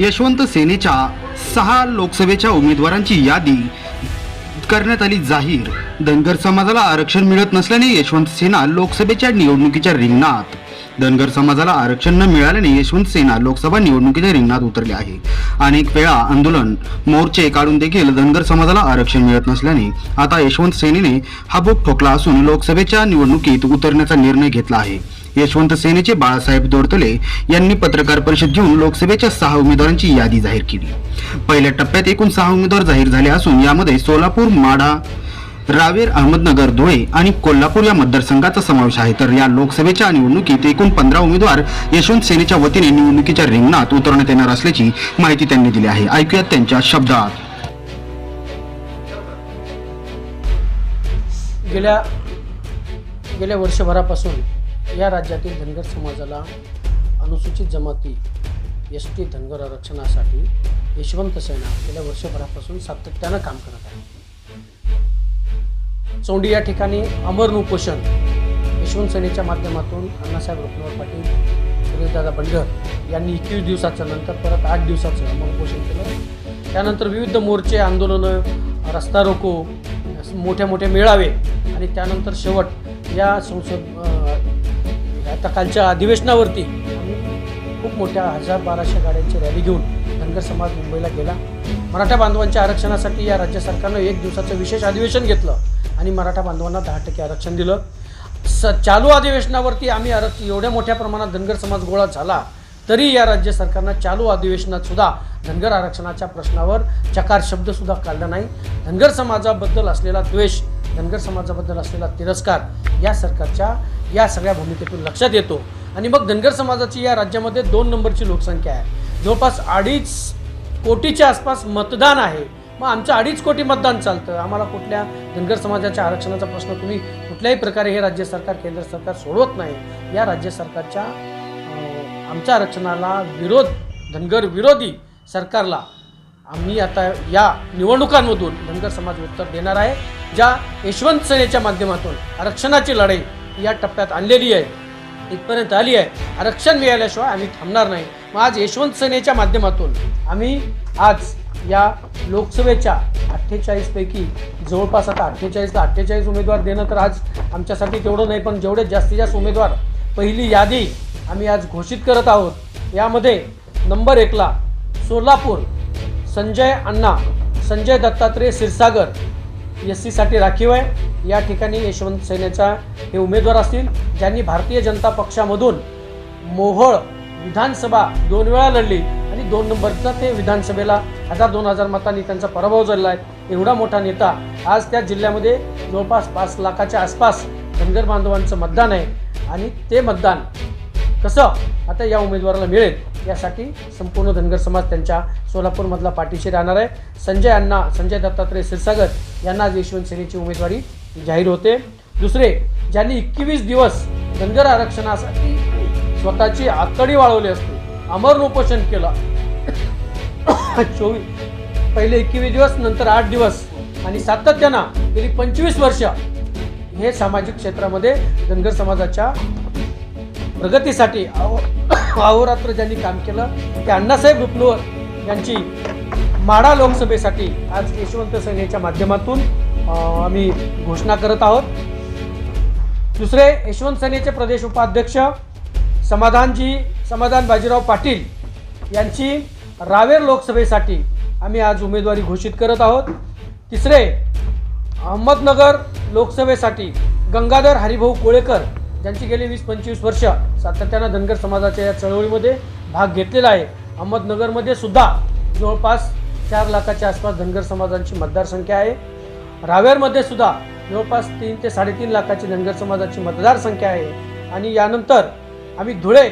यशवंत सेनेच्या सहा लोकसभेच्या उमेदवारांची यादी करण्यात आली जाहीर. धनगर समाजाला आरक्षण मिळत नसल्याने यशवंत सेना लोकसभेच्या निवडणुकीच्या रिंगणात. धनगर समाजाला आरक्षण न मिळाल्याने यशवंत सेना लोकसभा निवडणुकीच्या रिंगणात उतरले आहे. अनेक वेळा आंदोलन मोर्चे काढून देखील धनगर समाजाला आरक्षण मिळत नसल्याने आता यशवंत सेनेने हा बुक ठोकला असून लोकसभेच्या निवडणुकीत उतरण्याचा निर्णय घेतला आहे. यशवंत सेनेचे बाळासाहेब दोरतले यांनी पत्रकार परिषद घेऊन लोकसभेच्या सहा उमेदवारांची यादी जाहीर केली. पहिल्या टप्प्यात एकूण सहा उमेदवार जाहीर झाले असून यामध्ये सोलापूर माढा रावेर अहमदनगर धुळे आणि कोल्हापूर या मतदारसंघाचा समावेश आहे. तर या लोकसभेच्या निवडणुकीत एकूण पंधरा उमेदवार यशवंत सेनेच्या वतीने निवडणुकीच्या रिंगणात उतरण्यात येणार असल्याची माहिती त्यांनी दिली आहे. ऐकूयात त्यांच्या शब्दात. गेल्या गेल्या वर्षभरापासून या राज्यातील धनगर समाजाला अनुसूचित जमाती एस टी धनगर आरक्षणासाठी यशवंत सेना गेल्या वर्षभरापासून सातत्यानं काम करत आहे चोंडी या ठिकाणी अमरण उपोषण यशवंत सेनेच्या माध्यमातून अण्णासाहेब रत्नवर पाटील सुरेशदादा बंडर यांनी एकवीस दिवसाचं नंतर परत आठ दिवसाचं अमर उपोषण केलं. त्यानंतर विविध मोर्चे आंदोलनं रस्ता रोको मोठे मोठे मेळावे आणि त्यानंतर शेवट या संसद आता कालच्या अधिवेशनावरती खूप मोठ्या हजार बाराशे गाड्यांची रॅली घेऊन धनगर समाज मुंबईला गेला. मराठा बांधवांच्या आरक्षणासाठी या राज्य सरकारनं एक दिवसाचं विशेष अधिवेशन घेतलं आणि मराठा बांधवांना दहा टक्के आरक्षण दिलं. स चालू अधिवेशनावरती आम्ही आरक्षण एवढ्या मोठ्या प्रमाणात धनगर समाज गोळा झाला तरी या राज्य सरकारनं चालू अधिवेशनात सुद्धा धनगर आरक्षणाच्या प्रश्नावर चकार शब्दसुद्धा काढला नाही. धनगर समाजाबद्दल असलेला द्वेष धनगर समाजाबद्दल असलेला तिरस्कार या सरकारच्या या सगळ्या भूमिकेतून लक्षात येतो. आणि मग धनगर समाजाची या राज्यामध्ये दोन नंबरची लोकसंख्या आहे. जवळपास अडीच कोटीच्या आसपास मतदान आहे. मग आमचं अडीच कोटी मतदान चालतं. आम्हाला कुठल्या धनगर समाजाच्या आरक्षणाचा प्रश्न तुम्ही कुठल्याही प्रकारे हे राज्य सरकार केंद्र सरकार सोडवत नाही. या राज्य सरकारच्या आमच्या आरक्षणाला विरोध धनगर विरोधी सरकारला आम्ही आता या निवडणुकांमधून धनगर समाज उत्तर देणार आहे ज्या यशवंत सेनेच्या माध्यमातून आरक्षणाची लढाई या टप्प्यात आणलेली आहे इथपर्यंत आली आहे. आरक्षण मिळाल्याशिवाय आम्ही थांबणार नाही. मग आज यशवंत सेनेच्या माध्यमातून आम्ही आज या लोकसभेच्या अठ्ठेचाळीसपैकी जवळपास आता अठ्ठेचाळीस अठ्ठेचाळीस उमेदवार देणं तर आज आमच्यासाठी तेवढं नाही पण जेवढे जास्तीत जास्त उमेदवार पहिली यादी आम्ही आज घोषित करत आहोत. यामध्ये नंबर एकला सोलापूर संजय अण्णा संजय दत्तात्रय क्षीरसागर एस सीसाठी राखीव आहे. या ठिकाणी यशवंत सेनेचा हे उमेदवार असतील ज्यांनी भारतीय जनता पक्षामधून मोहोळ विधानसभा दोन वेळा लढली आणि दोन नंबरचा ते विधानसभेला हजार दोन हजार मतांनी त्यांचा पराभव झालेला आहे. एवढा मोठा नेता आज त्या जिल्ह्यामध्ये जवळपास पाच लाखाच्या आसपास धनगर बांधवांचं मतदान आहे. आणि ते मतदान कसं आता या उमेदवाराला मिळेल? यासाठी संपूर्ण धनगर समाज त्यांच्या सोलापूरमधला पाठीशी राहणार आहे. संजय अण्णा संजय दत्तात्रय क्षीरसागर यांना आज यशवंत सेनेची उमेदवारी जाहीर होते. दुसरे ज्यांनी एकवीस दिवस धनगर आरक्षणासाठी स्वतःची आतडी वाळवली असते अमर उपोषण केलं. चोवीस पहिले एकवीस दिवस नंतर आठ दिवस आणि सातत्यानं गेली पंचवीस वर्ष हे सामाजिक क्षेत्रामध्ये धनगर समाजाच्या प्रगतीसाठी अहोरात्र ज्यांनी काम केलं ते अण्णासाहेब रुपनवर यांची माडा लोकसभेसाठी आज यशवंत सेनेच्या माध्यमातून आम्ही घोषणा करत आहोत. दुसरे यशवंत सेनेचे प्रदेश उपाध्यक्ष समाधानजी समाधान बाजीराव पाटील यांची रावेर लोकसभेसाठी आम्ही आज उमेदवारी घोषित करत आहोत. तिसरे अहमदनगर लोकसभेसाठी गंगाधर हरिभाऊ कोळेकर ज्यांची गेली वीस पंचवीस वर्ष सातत्यानं धनगर समाजाच्या या चळवळीमध्ये भाग घेतलेला आहे. अहमदनगरमध्ये सुद्धा जवळपास चार लाखाच्या आसपास धनगर समाजांची मतदारसंख्या आहे. रावेरमध्ये सुद्धा जवळपास तीन ते साडेतीन लाखाची धनगर समाजाची मतदार संख्या आहे. आणि यानंतर आम्ही धुळे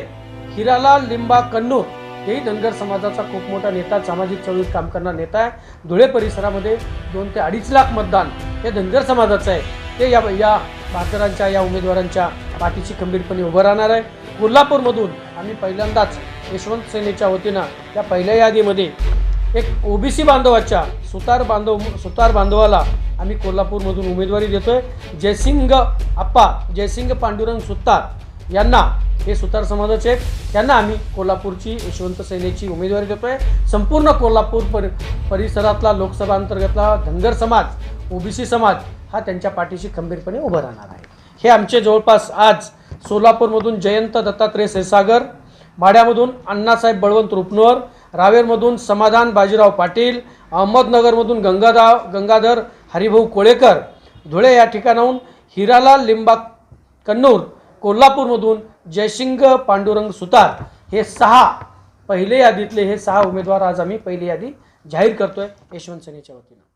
हिरालाल लिंबा कन्नूर हेही धनगर समाजाचा खूप मोठा नेता सामाजिक चळवळीत काम करणारा नेता आहे. धुळे परिसरामध्ये दोन ते अडीच लाख मतदान हे धनगर समाजाचं आहे. ते या या भाकरांच्या या उमेदवारांच्या पाठीशी खंबीरपणे उभं राहणार आहे. कोल्हापूरमधून आम्ही पहिल्यांदाच यशवंत सेनेच्या वतीनं या पहिल्या यादीमध्ये एक ओबीसी बांधवाच्या सुतार बांधव सुतार बांधवाला आम्ही कोल्हापूरमधून उमेदवारी देतो आहे जयसिंग आप्पा जयसिंग पांडुरंग सुतार यांना हे सुतार समाजाचे आहेत. त्यांना आम्ही कोल्हापूरची यशवंत सेनेची उमेदवारी देतोय. संपूर्ण कोल्हापूर पर परिसरातला लोकसभा अंतर्गतला धनगर समाज ओबीसी समाज हा त्यांच्या पाठीशी खंबीरपणे उभं राहणार आहे. हे आमचे जवळपास आज सोलापूरमधून जयंत दत्तात्रय क्षीरसागर माड्यामधून अण्णासाहेब बळवंत रुपनवर रावेरमधून समाधान बाजीराव पाटील अहमदनगरमधून गंगादा गंगाधर हरिभाऊ कोळेकर धुळे या ठिकाणाहून हिरालाल लिंबा कन्नूर कोल्हापूरमधून जयसिंग पांडुरंग सुतार हे सहा पहिले यादीतले हे सहा उमेदवार आज आम्ही पहिली यादी जाहीर करतोय यशवंत सेनेच्या वतीनं.